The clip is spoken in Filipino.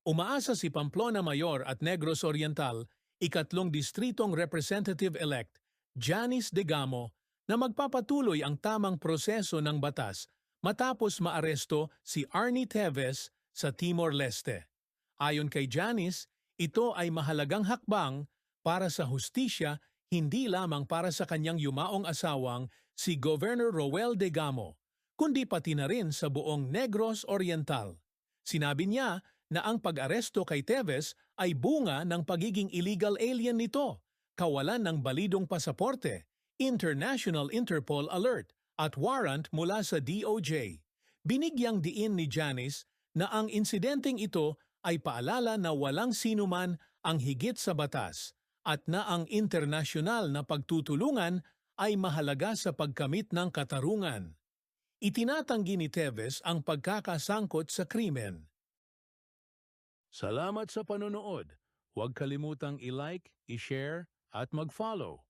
Umaasa si Pamplona Mayor at Negros Oriental, ikatlong distritong representative-elect, Janice Degamo, na magpapatuloy ang tamang proseso ng batas matapos maaresto si Arnie Teves sa Timor-Leste. Ayon kay Janice, ito ay mahalagang hakbang para sa hustisya hindi lamang para sa kanyang yumaong asawang si Governor Roel Degamo, kundi pati na rin sa buong Negros Oriental. Sinabi niya na ang pag-aresto kay Teves ay bunga ng pagiging illegal alien nito, kawalan ng balidong pasaporte, International Interpol Alert at warrant mula sa DOJ. Binigyang diin ni Janice na ang insidenteng ito ay paalala na walang sinuman ang higit sa batas at na ang internasyonal na pagtutulungan ay mahalaga sa pagkamit ng katarungan. Itinatanggi ni Teves ang pagkakasangkot sa krimen. Salamat sa panonood. Huwag kalimutang i-like, i-share at mag-follow.